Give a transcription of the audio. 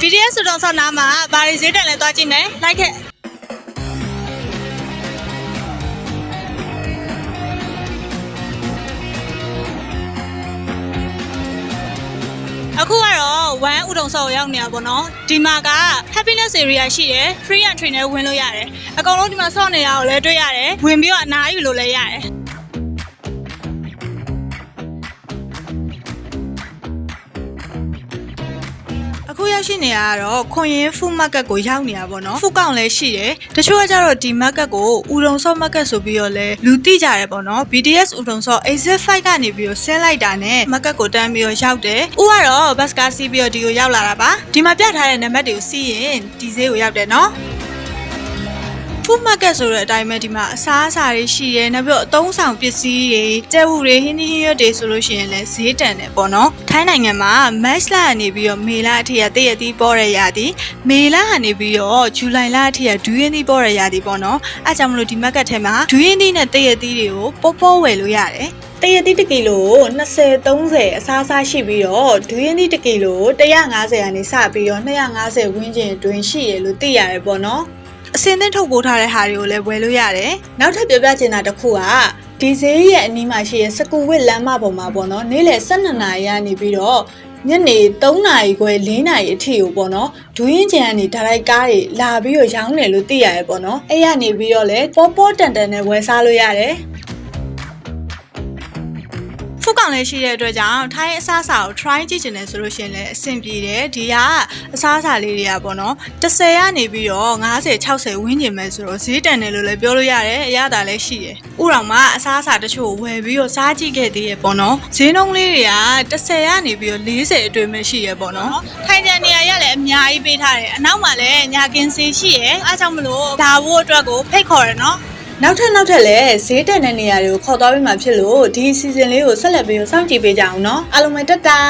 BTS ဆိုတော့ဆောင်းနာမှာဘာတွေဈေးတက်လဲသွားကြည့်မယ်လိုက်ခဲ့အခုကတော့1ဥတုံဆော်ကိုရောက်နေတာပေါ့နော်ဒီမှာက happiness area ရှိတယ် free entry နဲ့ဝင်လို့ရတယ်အကောင်လုံးဒီမှာဆော့နေတာကိုလည်းတွေ့ရတယ်ဝင်ပြီးတော့အနားယူလို့လည်းရတယ် ရောက်ရှိနေတာကတော့ခွန်ရင် food market ကိုရောက်နေတာပေါ့နော် food ကောင်လည်းရှိတယ်တချို့ကကြတော့ဒီ market ကိုဥဒုံဆော့ market ဆိုပြီးတော့လဲလူသိကြတယ်ပေါ့နော် BTS ဥဒုံဆော့ exit 5ကနေပြီးတော့ဆင်းလိုက်တာနဲ့ market ကိုတန်းပြီးတော့ရောက်တယ်ဥကတော့ bus ကားစီးပြီးတော့ဒီကိုရောက်လာတာပါဒီမှာပြထားတဲ့နံပါတ်တွေကိုစီးရင်ဒီဈေးကိုရောက်တယ်နော် food market ဆိုတဲ့အတိုင်းပဲဒီမှာအစားအစာတွေရှိရဲနောက်ပြီးတော့အသုံးဆောင်ပစ္စည်းတွေကျဲဝူတွေဟင်းသီးဟင်းရွက်တွေဆိုလို့ရှိရင်လည်းဈေးတန်တယ်ပေါ့နော်ထိုင်းနိုင်ငံမှာ match လကနေပြီးတော့မေလအထိကတည့်ရသီးပေါ်ရရာသီမေလကနေပြီးတော့ဇူလိုင်လအထိကဒူးရင်းသီးပေါ်ရရာသီပေါ့နော်အဲကြောင့်မလို့ဒီ market ထဲမှာဒူးရင်းသီးနဲ့တည့်ရသီးတွေကိုပေါ်ပေါ်ဝယ်လို့ရတယ်တရတိ1ကီလိုကို20 30အစားအစားရှိပြီးတော့ဒူးရင်းသီး1ကီလိုကို150ကနေစပြီးတော့250ဝန်းကျင်အတွင်းရှိရလို့သိရတယ်ပေါ့နော် အစင်းသင်းထုတ်ပိုးထားတဲ့ဟာတွေကိုလည်းဝယ်လို့ရတယ်။နောက်ထပ်ပြောပြချင်တာတစ်ခုကဒီဈေးရဲ့အနီးမှာရှိတဲ့စကူဝစ်လမ်းမပေါ်မှာပေါ့နော်နေ့လယ်12နာရီကနေပြီးတော့ညနေ3နာရီခွဲ4နာရီအထိကိုပေါ့နော်ဒူးရင်ချန်ကနေဒါလိုက်ကားတွေလာပြီးတော့ရောင်းတယ်လို့သိရတယ်ပေါ့နော်အဲ့ရနေပြီးတော့လဲပေါ်ပေါ်တန်တန်နဲ့ဝယ်စားလို့ရတယ် ဖုတ်ကောင်လည်းရှိတဲ့အတွက်ကြောင့်ထိုင်းအစားအစာကို try ကြည့်ချင်တယ်ဆိုလို့ရှိရင်လည်းအဆင်ပြေတယ်ဒီကအစားအစာလေးတွေကပေါ့နော်30ကနေပြီးတော့50 60ဝန်းကျင်ပဲဆိုတော့ဈေးတန်တယ်လို့လည်းပြောလို့ရတယ်အရသာလည်းရှိတယ်ဥတော်မှာအစားအစာတချို့ကိုဝယ်ပြီးတော့စားကြည့်ခဲ့သေးရပေါ့နော်ဈေးနှုန်းလေးတွေက30ကနေပြီးတော့40အတွင်းပဲရှိရပေါ့နော်ထိုင်းကျန်နေရာရလည်းအများကြီးပေးထားတယ်အနောက်မှာလည်းညာကင်းစေးရှိရအဲအားကြောင့်မလို့ဒါဖို့အတွက်ကိုဖိတ်ခေါ်ရနော် နောက်ထပ်နောက်ထပ်လည်းဈေးတက်တဲ့နေရာတွေကိုခေါ်သွားပြီးမှဖြစ်လို့ဒီ season လေးကိုဆက်လက်ပြီးစောင့်ကြည့်ပေးကြအောင်နော်အားလုံးပဲတက်တာ